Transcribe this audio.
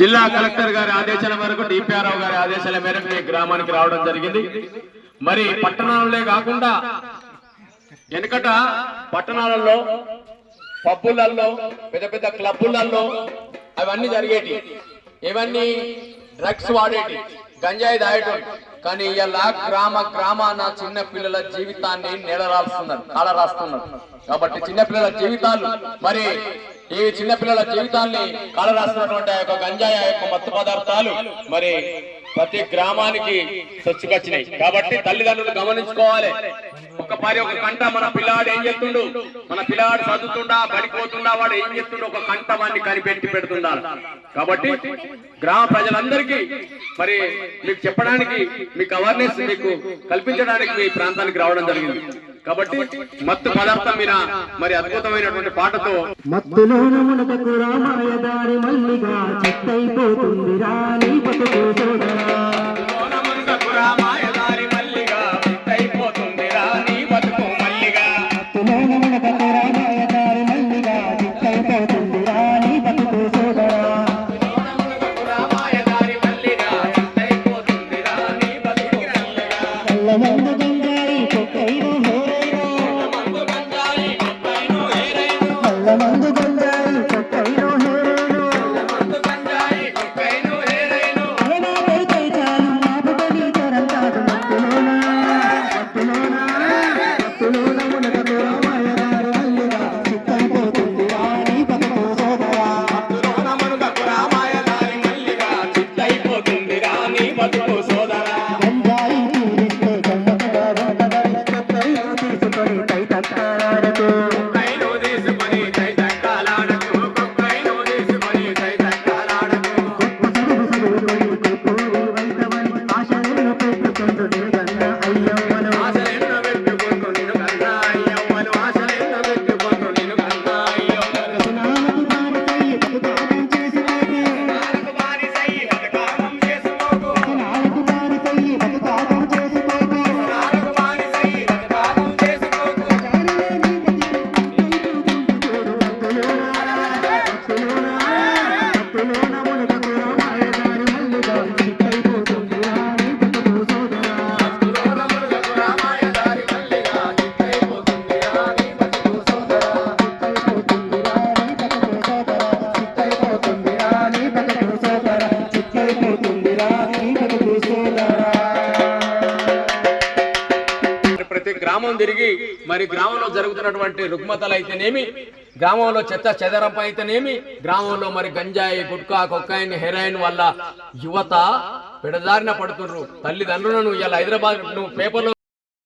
జిల్లా కలెక్టర్ గారి ఆదేశాల మేరకు డిపిఆర్ఓ గారి ఆదేశాల మేరకు మీ గ్రామానికి రావడం జరిగింది. మరి పట్టణాలే కాకుండా వెనుకట పట్టణాలలో పబ్బులలో పెద్ద పెద్ద క్లబ్బులలో అవన్నీ జరిగేటి ఇవన్నీ డ్రగ్స్ వాడేటి గంజాయి దాయటం కానీ ఇలా గ్రామ గ్రామాన చిన్న పిల్లల జీవితాన్ని నేడరాస్తున్నారు కాల రాస్తున్నారు. కాబట్టి చిన్నపిల్లల జీవితాలు మరి ఈ చిన్నపిల్లల జీవితాన్ని కాల రాస్తున్నటువంటి ఆ యొక్క గంజాయి ఆ యొక్క మత్తు పదార్థాలు మరి ప్రతి గ్రామానికి సొచ్చుకొచ్చినాయి కాబట్టి తల్లిదండ్రులు గమనించుకోవాలి. ఒక పరి ఒక కంట మన పిల్లాడు ఏం చెప్తుండు మన పిల్లాడు చదువుతుండా పడిపోతుండా వాడు ఏం చెప్తుండు ఒక కంట వాడిని కనిపెట్టి పెడుతుండాలి కాబట్టి గ్రామ ప్రజలందరికీ మరి మీకు చెప్పడానికి మీకు అవేర్నెస్ మీకు కల్పించడానికి మీ ప్రాంతానికి రావడం జరిగింది. కాబట్టి మత్తు పదార్థం మీద మరి అద్భుతమైనటువంటి పాటతో మత్తులోన మల్లిగా రాణి బతుకు ಕೈರು గ్రామం తిరిగి మరి గ్రామంలో జరుగుతున్నటువంటి రుగ్మతలు అయితేనేమి గ్రామంలో చెత్త చెదరంపై అయితేనేమి గ్రామంలో మరి గంజాయి గుట్కా కొక్కాయిన్ హెరాయిన్ వల్ల యువత పెడదారిన పడుతున్నారు తల్లిదండ్రులను ఇలా హైదరాబాద్ నువ్వు పేపర్లో